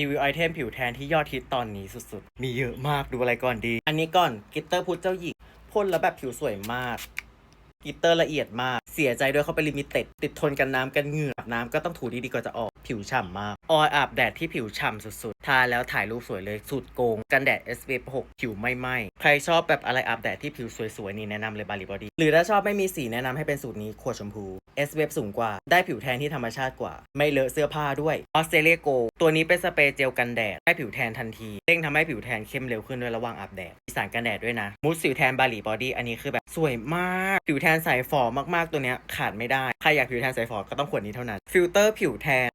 รีวิวไอเทมผิวแทนที่ยอดฮิตตอนนี้สุดๆ มีเยอะมากดูอะไรก่อนดี อันนี้ก่อนกิตเตอร์พุทธเจ้าหญิงพ่นแล้วแบบผิวสวยมากกิตเตอร์ละเอียดมาก เสียใจด้วยเขาไปลิมิเต็ด ติดทนกันน้ำกันเหงื่ออาบน้ำก็ต้องถูดีๆก่อนจะออกผิวฉ่ำมาก ออยอาบแดดที่ผิวฉ่ำสุดๆ ทาแล้วถ่ายรูปสวยเลยสุดโกง กันแดด SPF 6ผิวไม่ไหม้ใครชอบแบบอะไรอาบแดดที่ผิวสวยๆ นี่แนะนำเลยบาลีบอดี้หรือถ้าชอบไม่มีสีแนะนำให้เป็นสูตรนี้ขวดชมพู SPF สูงกว่า ได้ผิวแทนที่ธรรมชาติกว่า ไม่เลอะเสื้อผ้าด้วยออสเตรเลียโกตัวนี้เป็นสเปรย์เจลกันแดดให้ผิวแทนทันทีเร่งทำให้ผิวแทนเข้มเร็วขึ้นด้วยระหว่างอาบแดดมีสารกันแดดด้วยนะมูสสิวแทนบาลีบอดี้อันนี้คือแบบสวยมาก ผิวแทนใสฝอมากๆตัวเนี้ยขาดไม่ได้ใครอยากผิวแทนใสฝอก็ต้องขวดนี้เท่านั้นฟิลเตอร์ผิวแทน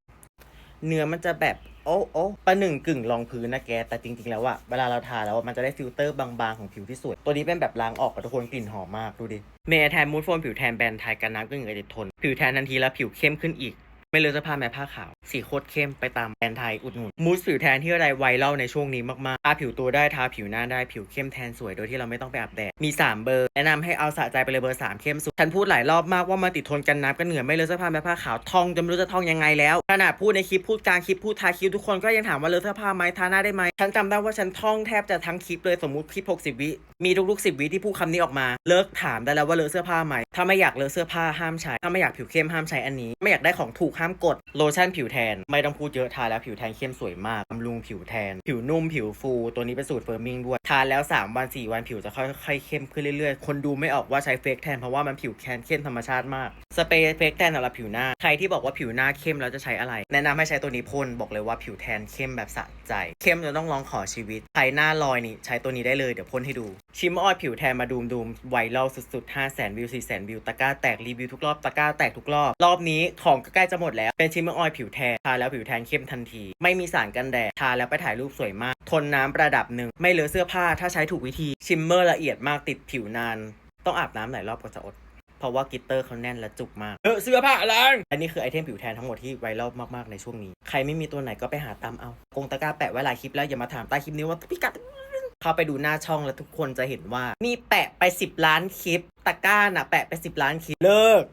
เนื้อมันจะแบบโอ้โอ้ประหนึ่งกึ่งรองพื้นนะแก แต่จริง ๆ แล้วอะเวลาเราทาแล้วมันจะได้ฟิลเตอร์บางๆ ของผิวที่สวย ตัวนี้เป็นแบบล้างออกกับทุกคนกลิ่นหอมมากดูดิ เมย์แทนมูดโฟมผิวแทนแบรนด์ไทยกันน้ำกึ่งเอติดทนผิวแทนทันทีแล้วผิวเข้มขึ้นอีก ไม่เลอะเสื้อผ้าแม้ผ้าขาว สีโคตรเข้มไปตามแบรนด์ไทยอุดหนุนมูสผิวแทนที่อะไรไวรัลในช่วงนี้มากๆทาผิวตัวได้ทาผิวหน้าได้ผิวเข้มแทนสวยโดยที่เราไม่ต้องไปอาบแดดมี 3 เบอร์ แนะนำให้เอาสะใจไปเลยเบอร์ 3 เข้มสุด ฉันพูดหลายรอบมากว่ามันติดทนกันน้ำกันเหงื่อไม่เลอะเสื้อผ้าแม้ผ้าขาวท่องจนไม่รู้จะท่องยังไงแล้วขนาดพูดในคลิปพูดกลางคลิปพูดท้ายคลิปทุกคนก็ยังถามว่าเลอะเสื้อผ้าไหมทาหน้าได้ไหมฉันจำได้ว่าฉันท่องแทบจะทั้งคลิปเลยสมมติคลิป60 วิมีทุกๆ10วิที่พูดคำนี้ออกมาเลิกถามได้แล้วว่าเลอะเสื้อผ้าไหมถ้าไม่อยากเลอะเสื้อผ้าห้ามใช้ถ้าไม่อยากผิวเข้มห้ามใช้อันนี้ ไม่อยากได้ของถูกห้ามกดโลชั่นผิวแทน ไม่ต้องพูดเยอะทาแล้วผิวแทนเข้มสวยมากบำรุงผิวแทน ผิวนุ่มผิวฟู ตัวนี้เป็นสูตรเฟิร์มมิ่งด้วย ทาแล้ว 3 วัน 4 วันผิวจะค่อยๆเข้มขึ้นเรื่อยๆ คนดูไม่ออกว่าใช้เฟกแทนเพราะว่ามันผิวแคนเข้มธรรมชาติมาก สเปรย์เฟกแทนสำหรับผิวหน้า ใครที่บอกว่าผิวหน้าเข้มแล้วจะใช้อะไร แนะนำให้ใช้ตัวนี้พ่นบอกเลยว่าผิวแทนเข้มแบบสะใจ เข้มจนต้องลองขอชีวิต ใครหน้าลอยนี่ใช้ตัวนี้ได้เลยเดี๋ยวพ่นให้ดู ชิมออยผิวแทนมาดูมดูมไวรัลสุดๆ5 0 0 0 0 0วิว4 0 0 0 0วิวตะกร้าแตกรีวิวทุกรอบตะกร้าแตกทุกรอบรอบนี้ของใกล้จะหมดแล้ว เป็นชิมเมอร์ออยผิวแทน ทาแล้วผิวแทนเข้มทันที ไม่มีสารกันแดด ทาแล้วไปถ่ายรูปสวยมาก ทนน้ำระดับหนึ่ง ไม่เลอะเสื้อผ้า ถ้าใช้ถูกวิธี ชิมเมอร์ละเอียดมากติดผิวนาน ต้องอาบน้ำหลายรอบก็จะอด เพราะว่ากิตเตอร์เขาแน่นและจุกมากเออเสื้อผ้าอะไรอันนี้คือไอเทมผิวแทนทั้งหมดที่ไวรัลมากๆในช่วงนี้ ใครไม่มีตัวไหนก็ไปหาตามเอา กงตะกร้าแปะไว้หลายคลิปแล้วอย่ามาถามใต้คลิปนี้ว่าพี่กัดเข้าไปดูหน้าช่องแล้วทุกคนจะเห็นว่านี่แปะไป 10 ล้านคลิปตะกร้าน่ะแปะไป 10 ล้านคลิปเลิก